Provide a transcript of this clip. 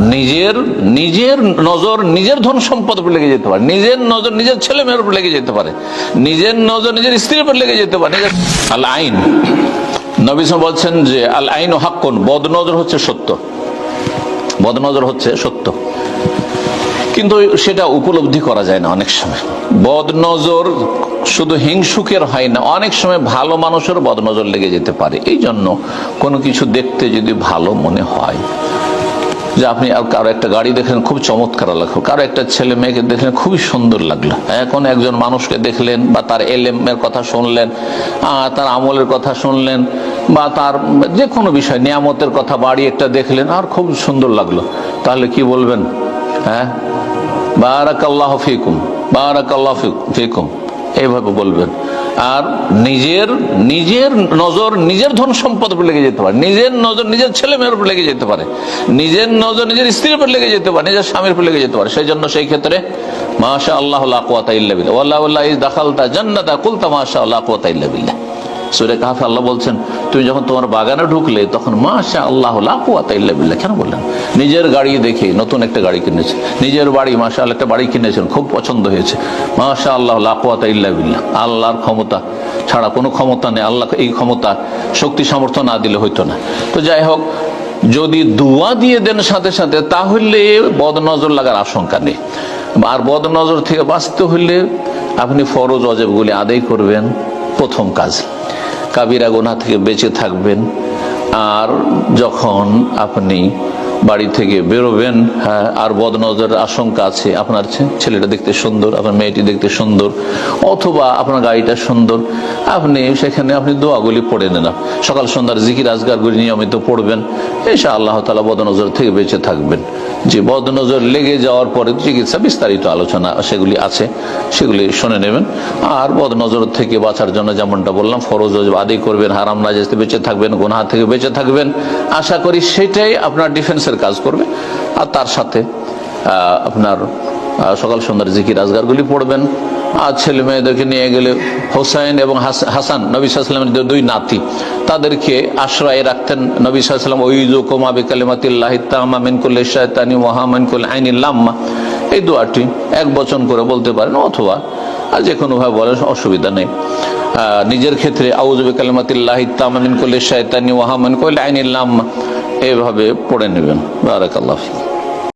নিজের নিজের নজর, নিজের ধন সম্পদ উপর লেগে যেতে পারে। নিজের নজর, নিজের ছেলে মেয়ের উপর লেগে যেতে পারে। নিজের নজর, নিজের স্ত্রীর উপর লেগে যেতে পারে। নিজের আল আইন। নবীস বলছেন যে, আল আইন হাক্কুন বদ নজর হচ্ছে সত্য। বদ নজর হচ্ছে সত্য। কিন্তু সেটা উপলব্ধি করা যায় না অনেক সময়। বদনজর শুধু হিংসুকের হয় না, অনেক সময় ভালো মানুষের বদনজর লেগে যেতে পারে। এই জন্য কোনো কিছু দেখতে যদি ভালো মনে হয় যে আপনি কারও একটা গাড়ি দেখলেন, খুব চমৎকার লাগল। কারও একটা ছেলে মেয়েকে দেখলেন, খুবই সুন্দর লাগল। এখন একজন মানুষকে দেখলেন বা তার এলেমের কথা শুনলেন তার আমলের কথা শুনলেন বা তার যে কোনো বিষয়, নিয়ামতের কথা বাড়ি একটা দেখলেন, আর খুব সুন্দর লাগল। তাহলে কি বলবেন? হ্যাঁ? বারাক আল্লাহ ফিকুম বারাক আল্লাহ ফিকুম। এইভাবে বলবেন। আর নিজের নিজের নজর, নিজের ধন সম্পদ উপর লেগে যেতে পারে। নিজের নজর, নিজের ছেলে মেয়ের উপর লেগে যেতে পারে। নিজের নজর, নিজের স্ত্রীর উপর লেগে যেতে পারে, নিজের স্বামীর উপর লেগে যেতে পারে। সেই জন্য সেই ক্ষেত্রে মাশা আল্লাহ আল্লাহ ইল্লা বিল্লাহ। ওয়াল্লাহ আল্লাহ ইজ দাখালতা জান্নাতা কুলতা মাশা আল্লাহ কুয়াতা ইল্লা বিল্লাহ। সুরে কাহাফে আল্লাহ বলছেন, তুমি যখন তোমার বাগানে ঢুকলে, তখন মাশা আল্লাহ বিল্লাহ। কেন বললেন? নিজের গাড়ি দেখে নতুন একটা গাড়ি কিনেছে। নিজের বাড়ি মাশা আল্লাহ একটা বাড়ি কিনেছেন, খুব পছন্দ হয়েছে। মাশা আল্লাহ লাকুয়াতা ইল্লা বিল্লাহ। আল্লাহর ক্ষমতা ছাড়া কোনো ক্ষমতা নেই। আল্লাহ এই ক্ষমতা, শক্তি, সামর্থ্য না দিলে হইতো না। তো যাই হোক, যদি দুয়া দিয়ে দেন সাথে সাথে, তাহলে বদনজর লাগার আশঙ্কা নেই। আর বদনজর থেকে বাঁচতে হলে আপনি ফরজ অজেবগুলি আদায় করবেন প্রথম কাজ। কাবিরা গোনা থেকে বেঁচে থাকবেন। আর যখন আপনি বাড়ি থেকে বেরোবেন। হ্যাঁ আর বদনজরের আশঙ্কা আছে আপনার ছেলেটা দেখতে সুন্দর, আপনার মেয়েটি দেখতে সুন্দর, অথবা আপনার গাড়িটা সুন্দর। আপনি সেখানে আপনি দোয়াগুলি পড়ে নেন। সকাল সন্ধ্যার জিকির আজগারগুলি নিয়মিত পড়বেন। এসে আল্লাহ তালা বদনজর থেকে বেঁচে থাকবেন। যে বদনজর লেগে যাওয়ার পরে চিকিৎসা বিস্তারিত আলোচনা সেগুলি আছে, সেগুলি শুনে নেবেন। আর বদনজর থেকে বাঁচার জন্য যেমনটা বললাম, ফরজ আদায় করবেন, হারাম যেতে বেঁচে থাকবেন, গুনাহ থেকে বেঁচে থাকবেন। আশা করি সেটাই আপনার ডিফেন্সের কাজ করবে, আর তার সাথে আপনার সকাল সন্ধ্যার জিকির আজগারগুলি পড়বেন। আর ছেলে মেয়েদেরকে নিয়ে গেলে হোসাইন এবং হাসান, নবী সাল্লামের দুই নাতি, তাদেরকে আশ্রয় রাখতেন। নবী সাল্লাম ওইজু কোমা বিকালিমাতিল্লাহ তামা মিনকুল্লি শায়তানি ওয়াহামিনকুল আইনিল্লাম্মা এই দোয়াটি এক বচন করে বলতে পারেন, অথবা আর যে কোনোভাবে বলেন অসুবিধা নেই। নিজের ক্ষেত্রে আউজুবে কালিমাতিল্লাহ তামামিন করলে শায়তানি ওয়াহামিন করলে আইনিল্লাম্মা এইভাবে পড়ে নেবেন। বারাকাল্লাহ ফিক।